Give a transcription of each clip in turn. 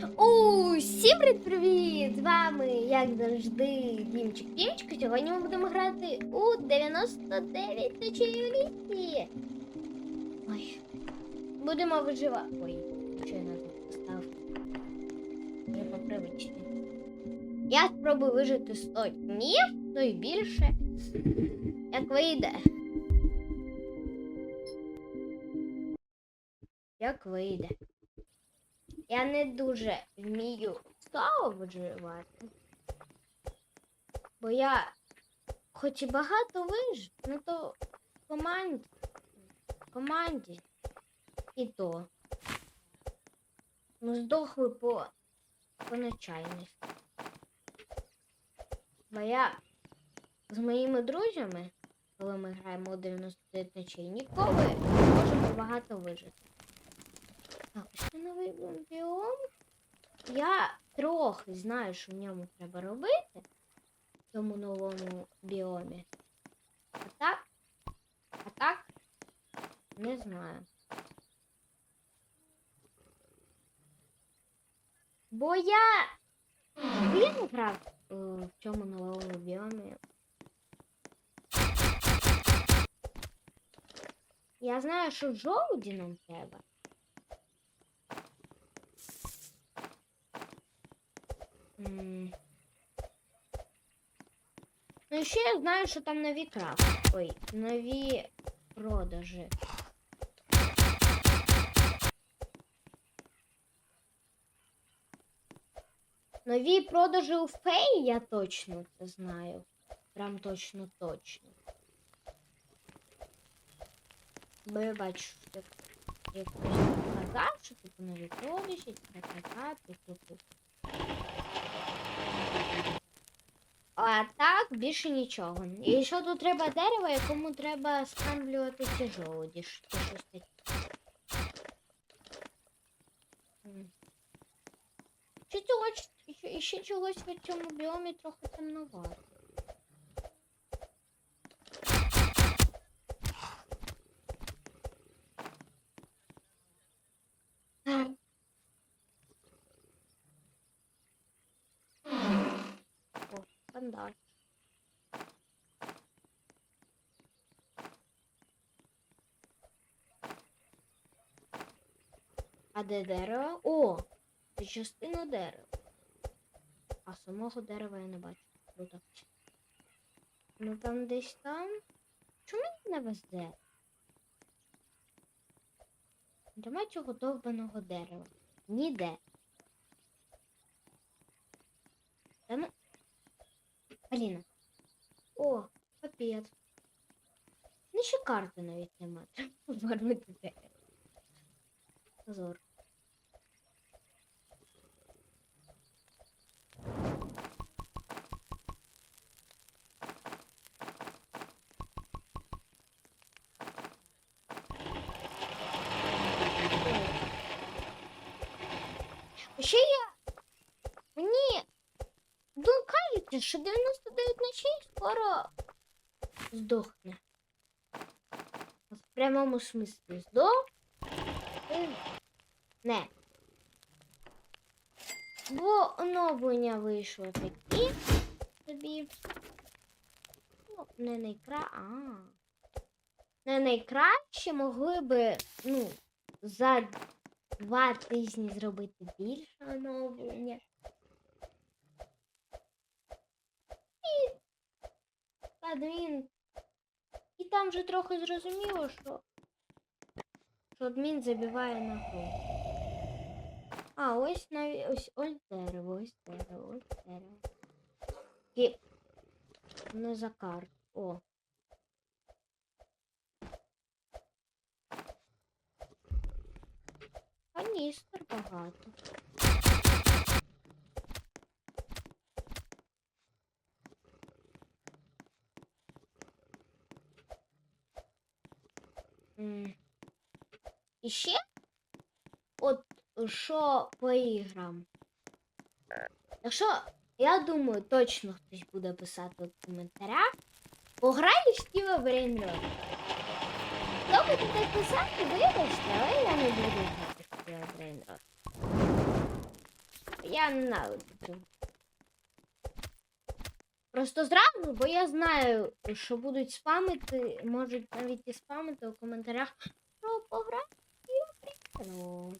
Усім привіт! З вами, як завжди, Дімчик Дімчик. Сьогодні ми будемо грати у 99 ночей. Ой. Будемо виживати. Ой, що я назву поставив. Я по привичці. Я спробую вижити 100 днів, то й більше. Як вийде. Як вийде. Я не дуже вмію стало виживати. Бо я хоч і багато вижив, ну то в команді, в команді і то. Ну, здохли по, по нечайності. Бо я з моїми друзями, коли ми граємо у 99 ночей, ніколи не можемо багато вижити. Новий біом. Я трохи знаю, що в ньому треба робити в цьому новому біомі. А так, а так, не знаю. Бо я він грав е, в цьому новому біомі. Я знаю, що жовті нам треба. Ну, і ще я знаю, що там нові крафт. Ой, нові продажі. Нові продажі у феї, я точно це знаю. Прям точно точно. Бо я бачу, як хтось казав, що типу нові продажі, така, типу. А так більше нічого. І що тут треба дерево, якому треба скамблювати ці жолуді. Що щось таке. Ще, ще чогось в цьому біомі трохи темновато. О. А де дерево? О! Це частина дерева. А самого дерева я не бачу. Круто. Ну там десь там. Чому не везе? Нема цього довбаного дерева. Ніде. Аліна. О, капець. Ну ще карти навіть нема. Треба повернути дерево. Позор. Ще кажуть, що 99 ночей скоро здохне. В прямому смислі здох. Не. Бо оновлення вийшло такі собі. Ну, не найкра... А. Не найкраще могли би, ну, за два тижні зробити більше оновлення. І адмін. І там вже трохи зрозуміло, що, що адмін забиває на гру. А, ось навіть ось ось дерево, ось дерево, ось дерево. І не за карту. О. Каністр багато. І ще от що по іграм. Якщо я думаю, точно хтось буде писати в коментарях. Пограй в Стіва Брейнрот. Хто буде так писати, вибачте, але я не буду грати в Стіва Брейнрот. Я ненавиджу це. Просто зразу, бо я знаю, що будуть спамити, можуть навіть і спамити у коментарях, що пограти в ігру.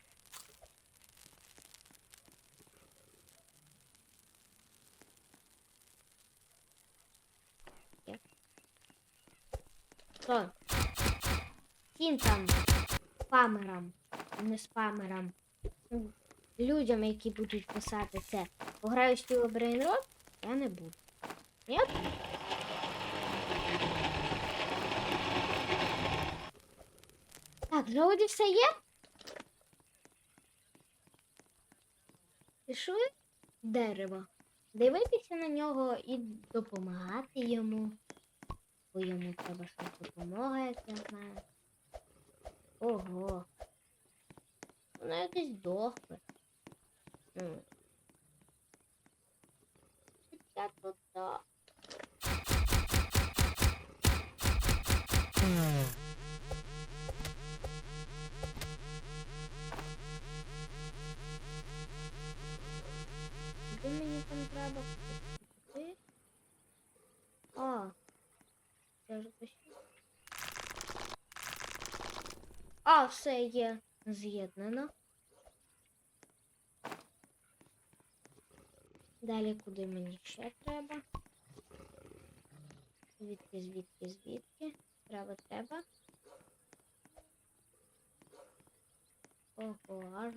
Що? Всім там спамерам, не спамерам, ну, людям, які будуть писати це. Пограю в стіло Брейнрот, я не буду. Ні? Так, жолоді все є? Пішли дерево. Дивитися на нього і допомагати йому. Бо йому треба щось допомога, як я знаю. Ого. Воно якесь дохле. Ну. Тут так. Де мені там треба? А. Це ж. А, все є з'єднано. Далі куди мені ще треба? Звідки, звідки, звідки? Треба, треба. Ого, аж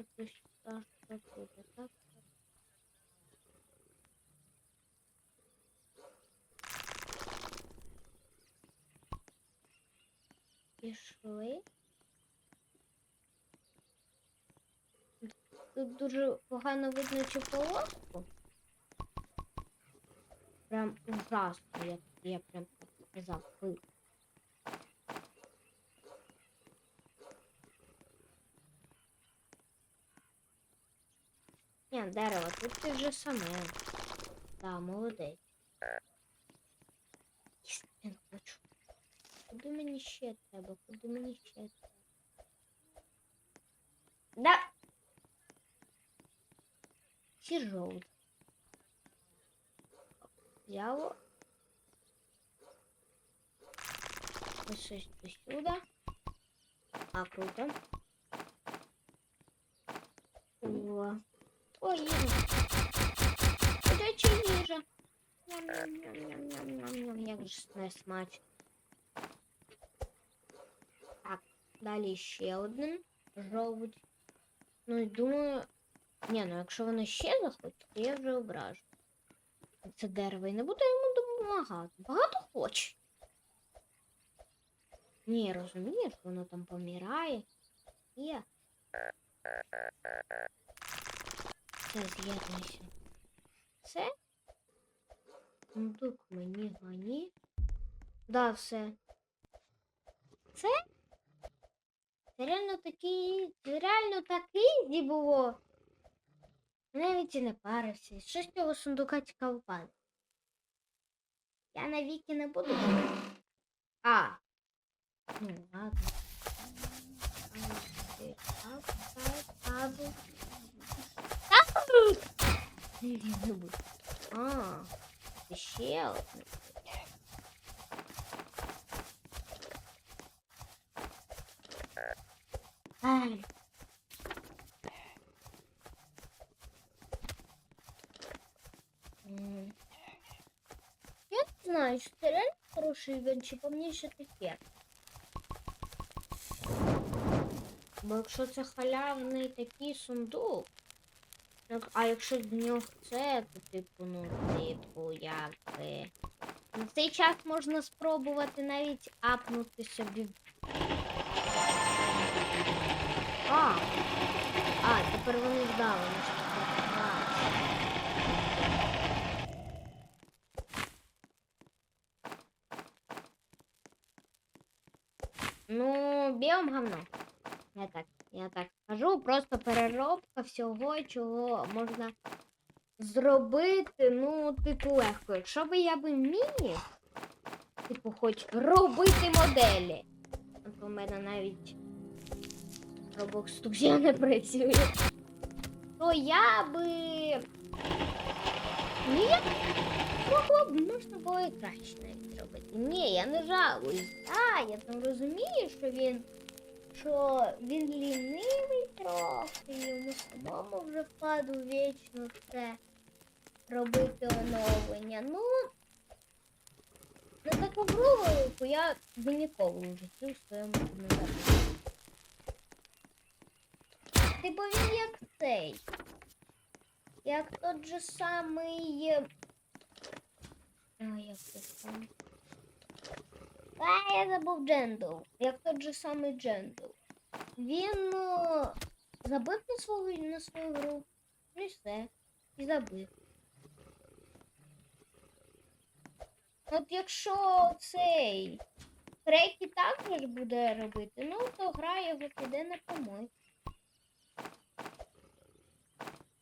до до туди, так? Пішли. Тут дуже погано видно цю полоску. Прям ужасно, я, я прям сказав. Ні, дерево, тут ти вже саме. Да, молодець. Їсти не хочу. Куди мені ще треба? Куди мені ще треба? Да. Тяжелый. Взяло. Ось щось ось сюди. А, круто. О, О, їжа. Це чи їжа? Ням-ням-ням-ням-ням-ням. Не смачно. Так, далі ще один жовудь. Ну і думаю. Ні, ну якщо воно ще захоче, то я вже ображу. Це дерево і не буду йому допомагати. Багато хоче. Ні, розумієш, воно там помирає. Є. Все, з'єднуйся. Все? Ну так мені гані. Да, все. Це? Це реально такий. Це реально такий зі було. Навіть і не парився. Що з цього сундука цікаво падає? Я навіки не буду. А. Ну, ладно. А, це ще. Ай. Я не знаю, що це реально хороший івент, чи по мені ще таке. Бо якщо це халявний такий сундук, так, а якщо з нього це, то типу, ну, типу, якби. На цей час можна спробувати навіть апнути собі. А! А, тепер вони здали. ну, що. Ну, говно. Я так, я так скажу. Просто переробка всього, чого можна зробити, ну, типу, легко. Якщо би я би міг, типу, хоч робити моделі. От у мене навіть Roblox студія не працює. то я би. Я могла б можна було і краще навіть зробити. Ні, я не жалуюсь. А, я там розумію, що він. Що він лінивий трохи, йому самому вже впаду вічно все робити оновлення. Ну, на таку гру я би ніколи в житті в своєму забув. Типу він як цей. Як тот же самий. Ой, як це там. А, я забув Джендл. Як тот же самий Джендл. Він е, забив на свою, на свою гру. Ну і все. І забив. От якщо цей Крейкі також буде робити, ну то гра його піде на помойку.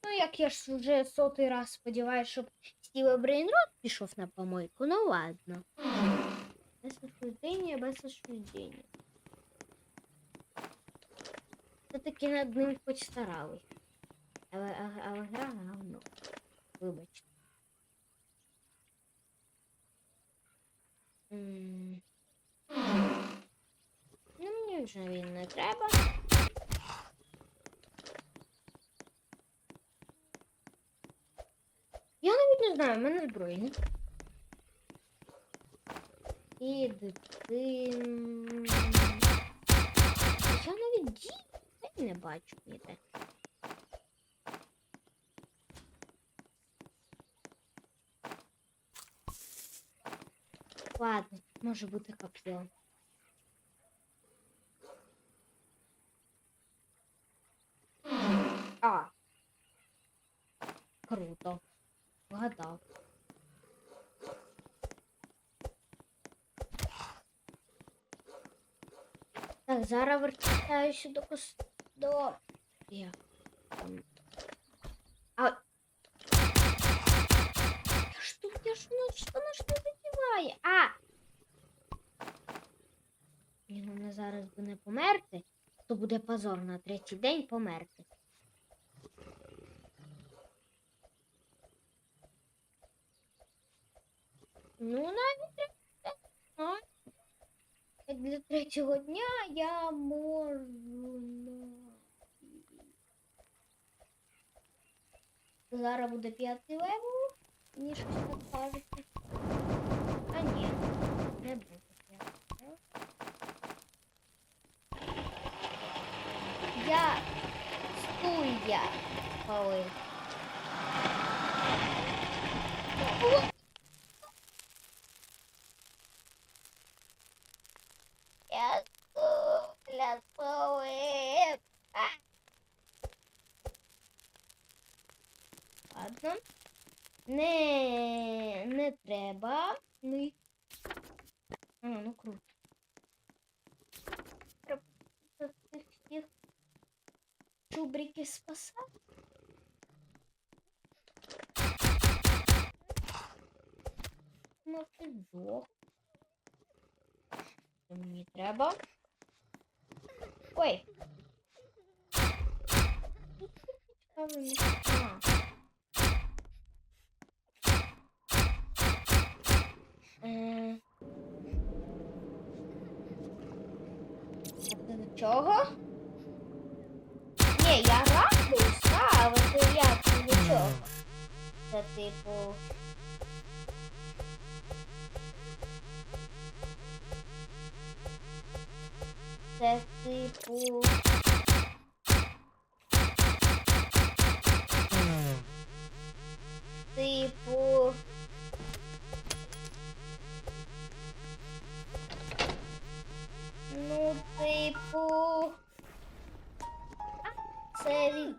Ну, як я ж вже сотий раз сподіваюся, щоб Стіве Брейнрот пішов на помойку, ну ладно. Без осуждення, без осуждення. Все-таки над ним хоч старались. Але, але, але гра говно. Вибачте. Ну, мені вже він не треба. Я навіть не знаю, в мене збройник. І дитин. Я навіть дітей не бачу ніде. Ладно, може бути коп'є. А. Круто. Вгадав. Так, зараз вертаюся до кос... до. Як? А. Я ж воно ж воно ж задіває. А! Ні, ну мене зараз би не померти, то буде позор на третій день померти. Ну, навіть для третього дня я можу. Зараз буде п'ятий левел, мені щось так кажеться. А ні, не буде п'ятий. Я стулья палив. О! Я стулья палив. А! Ладно. Не, не треба. Ну і... А, ну круто. Треба цих всіх чубрики спасати. Ну, ти здох. Це мені треба. Ой. Е. До чого? Це типу. Це типу. Типу. Ну, типу. Це від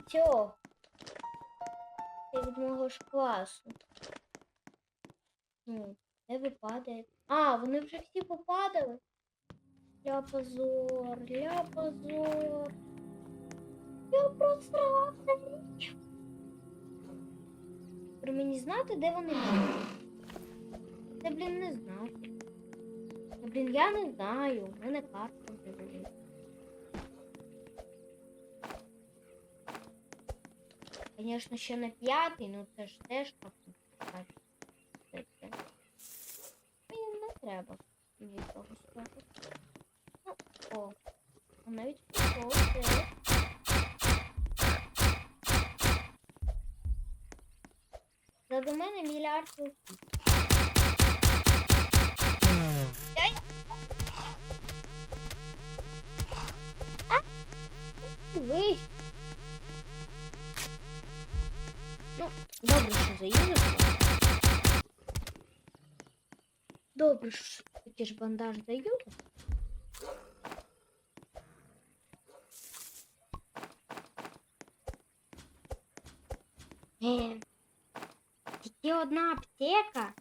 цього. Це від мого ж класу. Ну, де ви падаєте? А, вони вже всі попадали. Ля позор, ля позор. Я просрався. При мені знати, де вони були. Це, блін, не знати. Блін, я не знаю. У мене карта Звісно, ще на п'ятий, ну це ж теж так. Мені не треба нічого скажу. Ну, о, навіть це. Заду мене мільярд років. Ай! Добре, що заюзав. Добре, що таки ж бандаж заюзав. Е, тільки одна аптека.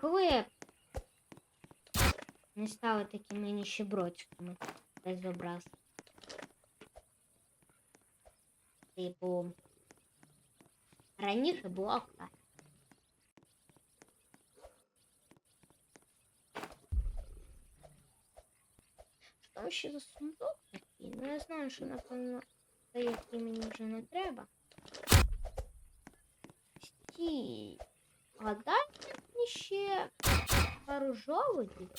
Коли не стали такими ніщебродськими безобраз. Типу, раніше було так. Що там ще за сундук такий? Ну я знаю, що напевно той, який мені вже не треба. Стій. А дайте мені ще пару жолудів.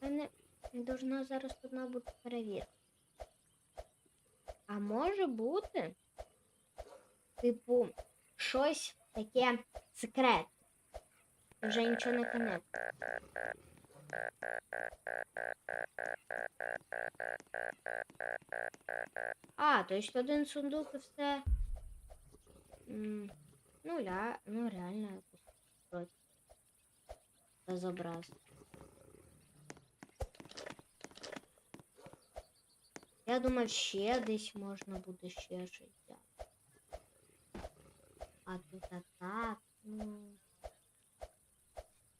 У мене должна зараз одна бути перевірка. А може бути, типу, щось таке секрет. Вже нічого не конець. А, то есть один сундук і все. Ну, ля, ну реально якось. Безобраз. Я думав, ще десь можна буде ще взяти. А тут а так, ну.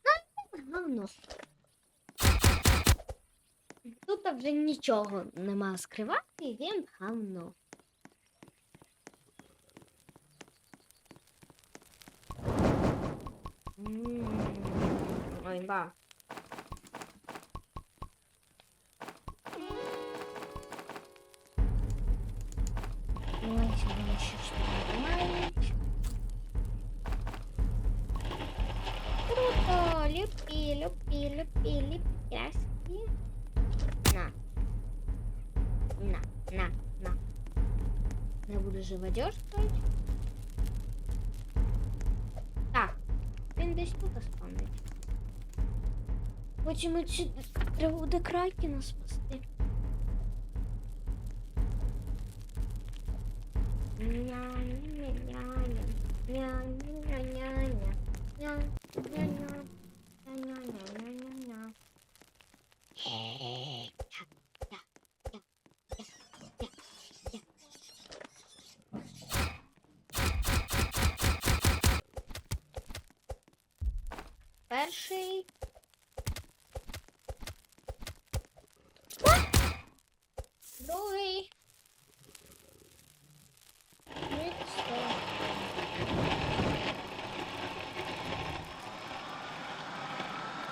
Ну, говно. Тут вже нічого нема скривати, він говно. М, Ой, ба. Круто! Люпі, люпі, люпі, люпі, краски. На. На, на, на. Не буду живодерствовать. Так, він десь тут спавнить. Потім отсюди треба буде кракена спасти. Ня-ня-ня-ня. Ня-ня-ня-ня. Ня-ня-ня. Ня-ня-ня-ня-ня. Е, так, так, так, так, так, так. Перший. Другий.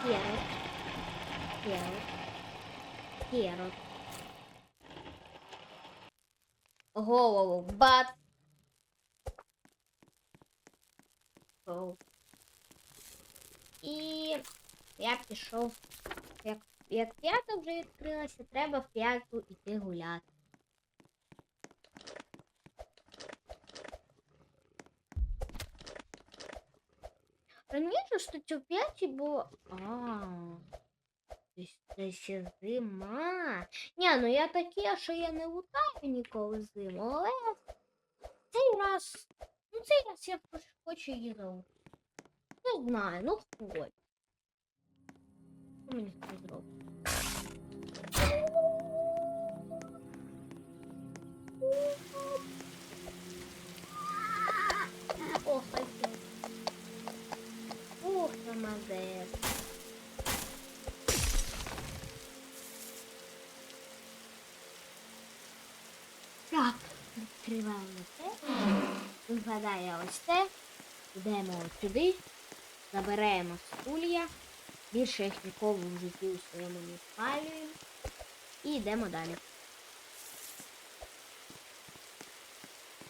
Ну. Pierrot. Голову бат. Гоу. І я пішов. Як, як п'ята вже відкрилася, треба в п'яту іти гуляти. Раніше статтю 5 було. А. Це ще зима. Ні, ну я таке, що я не лутаю ніколи зиму, але цей раз. Ну цей раз я хоч- хочу її. Не знаю, ну хоч. Що мені це зробить? Ох, опять. Ух, молодець. Так, відкриваємо це. Випадає ось це. Йдемо сюди. Заберемо стулья. Більше їх ніколи в житті у своєму не спалюємо. І йдемо далі.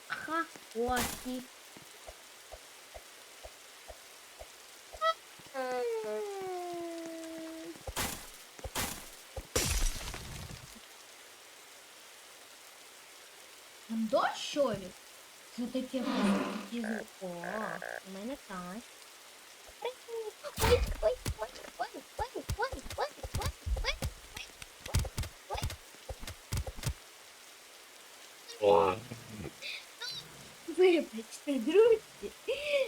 Ха. Там дощ, що ли? Що таке? О, у мене так. Ой, ой, Вибачте, друзі.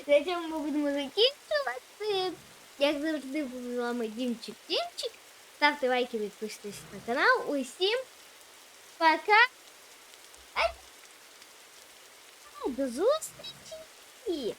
На цьому ми будемо закінчувати. Як завжди, був з вами Дімчик Дімчик. Ставте лайки, підписуйтесь на канал. Усім пока. Ай. До зустрічі!